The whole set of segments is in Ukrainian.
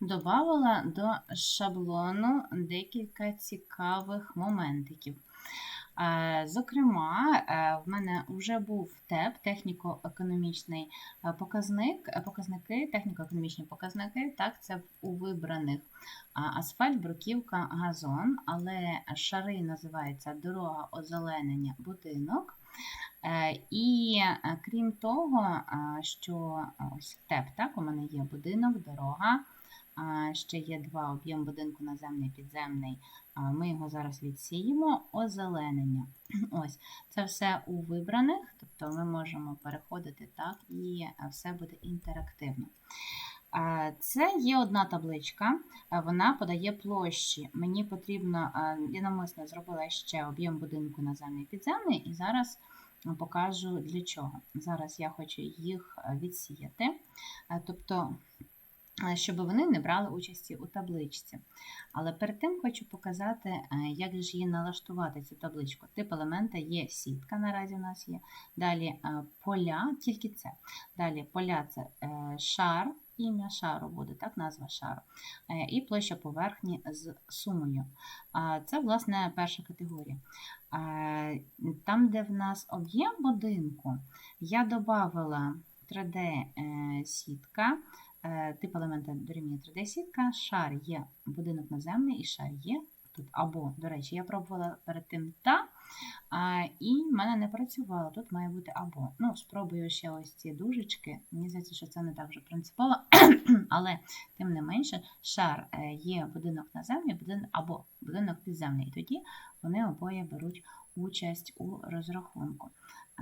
Добавила до шаблону декілька цікавих моментиків. Е, Зокрема, е, в мене вже був ТЕП, техніко-економічний е, показник, показники, техніко-економічні показники. Так, це у вибраних асфальт, бруківка, газон, але шари називаються дорога, озеленення, будинок. І крім того, що ось ТЕП, так, у мене є будинок, дорога. Ще є два об'єм будинку наземний підземний. Ми його зараз відсіємо. Озеленення. Ось це все у вибраних, тобто ми можемо переходити так, і е, все буде інтерактивно. Це є одна табличка, вона подає площі. Мені потрібно, я намисно зробила ще об'єм будинку наземний підземний, і зараз покажу для чого. Зараз я хочу їх е, відсіяти, Е, тобто, щоб вони не брали участі у табличці. Але перед тим хочу показати, е, як ж її налаштувати, цю табличку. Тип елемента є сітка, наразі у нас є. Далі е, поля, тільки це. Далі поля це е, шар, ім'я шару буде, так, назва шару. Е, І площа поверхні з сумою. Це, власне, перша категорія. Е, Там, де в нас об'єм будинку, я додавала 3D-сітка, е, тип елемента дорівнює 3D-сітка, шар є будинок наземний і шар є тут або, до речі, я пробувала перед тим та, а, і в мене не працювало. Тут має бути або. Ну, спробую ще ось ці дужечки. Мені здається, що це не так вже принципово, але тим не менше, шар е, є будинок наземний будинок, або будинок підземний. І тоді вони обоє беруть участь у розрахунку.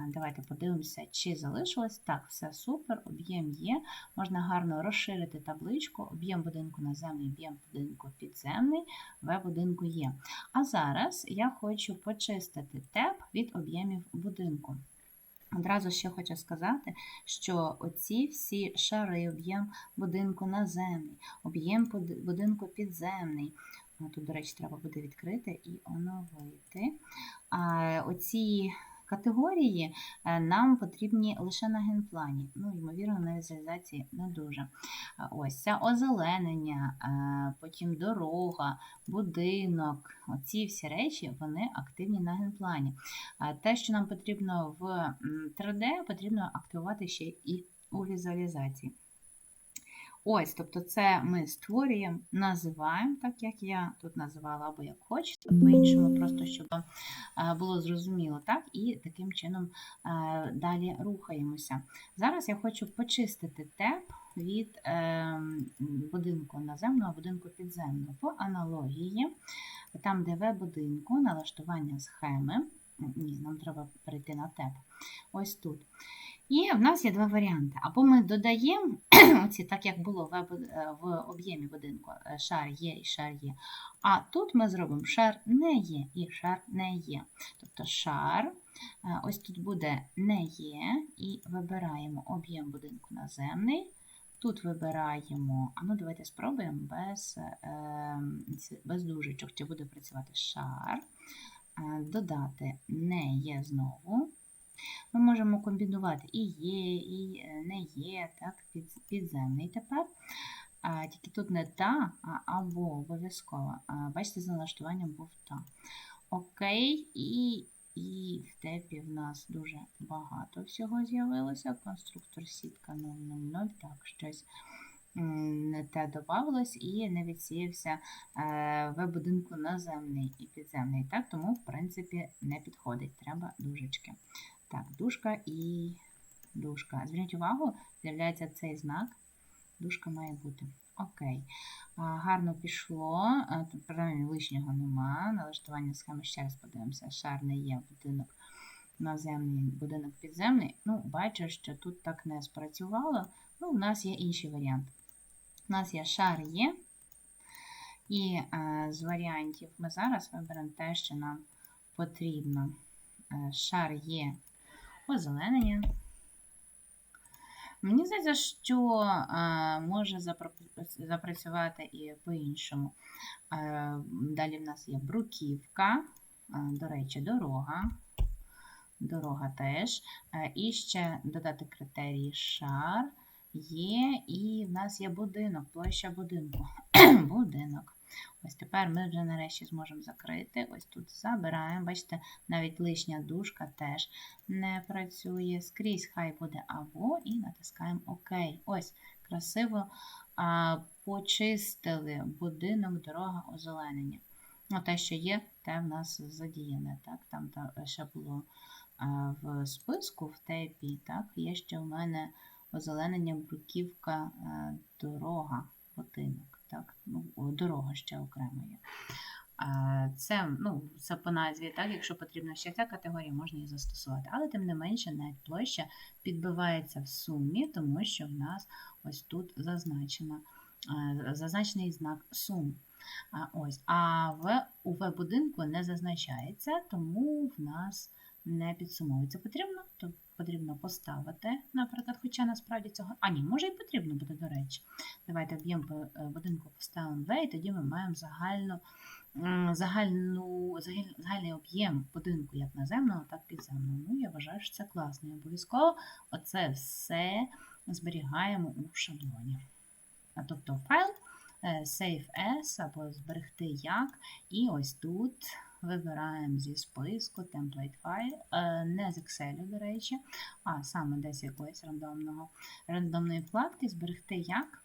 Давайте подивимося, чи залишилось. Так, все супер, об'єм є. Можна гарно розширити табличку. Об'єм будинку наземний, об'єм будинку підземний, В будинку є. А зараз я хочу почистити теп від об'ємів будинку. Одразу ще хочу сказати, що оці всі шари, об'єм будинку наземний, об'єм будинку підземний. Тут, до речі, треба буде відкрити і оновити. А, Оці категорії е, нам потрібні лише на генплані. Ну, ймовірно, на візуалізації не дуже. Ось це озеленення, е, потім дорога, будинок. Оці всі речі вони активні на генплані. Те, що нам потрібно в 3D, потрібно активувати ще і у візуалізації. Ось, тобто це ми створюємо, називаємо, так як я тут називала, або як хочете, по-іншому, просто щоб е, було зрозуміло, так? І таким чином е, далі рухаємося. Зараз я хочу почистити теп від е, будинку наземного, будинку підземного по аналогії. Там, де В будинку, налаштування схеми. Ні, нам треба перейти на теп. Ось тут. І в нас є два варіанти. Або ми додаємо, оці, так як було в, е, в об'ємі будинку, е, шар є і шар є. А тут ми зробимо шар не є і шар не є. Тобто шар, е, ось тут буде не є, і вибираємо об'єм будинку наземний. Тут вибираємо, а ну давайте спробуємо без, е, без дужечок, чи буде працювати шар. Додати не є знову. Ми можемо комбінувати і є, і е, не є, так, під, підземний тепер. А, тільки тут не та, а або обов'язково. Бачите, з налаштуванням був та. Окей, і, і в тепі в нас дуже багато всього з'явилося. Конструктор сітка 000, так, щось не те додавалось і не відсіявся е, в будинку наземний і підземний. Так, тому, в принципі, не підходить. Треба дужечки. Так, дужка і дужка. Зверніть увагу, з'являється цей знак. Дужка має бути. Окей. Гарно пішло. Принаймні, лишнього нема. Налаштування схеми ще раз подивимося. Шар не є будинок наземний, будинок підземний. Ну, бачу, що тут так не спрацювало. Ну, у нас є інший варіант. У нас є шар є. І е, з варіантів ми зараз виберемо те, що нам потрібно. Е, Шар є озеленення. Мені здається, що е, може запрацювати і по-іншому. Е, далі в нас є бруківка, е, до речі, дорога. Дорога теж. Е, і ще додати критерії шар Є, і в нас є будинок, площа будинку. будинок. Ось тепер ми вже нарешті зможемо закрити. Ось тут забираємо. Бачите, навіть лишня дужка теж не працює. Скрізь хай буде або і натискаємо ОК. Ось, красиво а, почистили будинок, дорога, озеленення. Ну, те, що є, те в нас задіяне. Так? Там та, ще було а, в списку, в тепі, так, є ще в мене озеленення, бруківка, дорога, будинок. Так? Ну, о, дорога ще окремо є. Це, ну, це по назві, так, якщо потрібна ще ця категорія, можна її застосувати. Але тим не менше, навіть площа підбивається в сумі, тому що в нас ось тут зазначено, зазначений знак сум. А, ось, а в УВ-будинку не зазначається, тому в нас не підсумовується. Потрібно, потрібно поставити, наприклад, хоча насправді цього. А ні, може і потрібно буде, до речі. Давайте об'єм е, будинку поставимо В, і тоді ми маємо загальну, загальну, загаль- загальний об'єм будинку як наземного, так і підземного. Ну, я вважаю, що це класно. І обов'язково оце все зберігаємо у шаблоні. А тобто файл е, Save as або зберегти як. І ось тут вибираємо зі списку template файл, е, не з Excel, до речі, а саме десь якоїсь рандомного, рандомної вкладки зберегти як.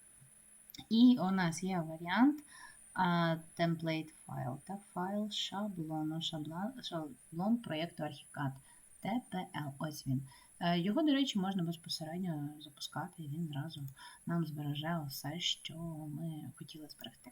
І у нас є варіант а, template файл та файл шаблону, шаблон, шаблон проєкту Archicad TPL. Ось він. Е, Його, до речі, можна безпосередньо запускати, і він зразу нам збереже все, що ми хотіли зберегти.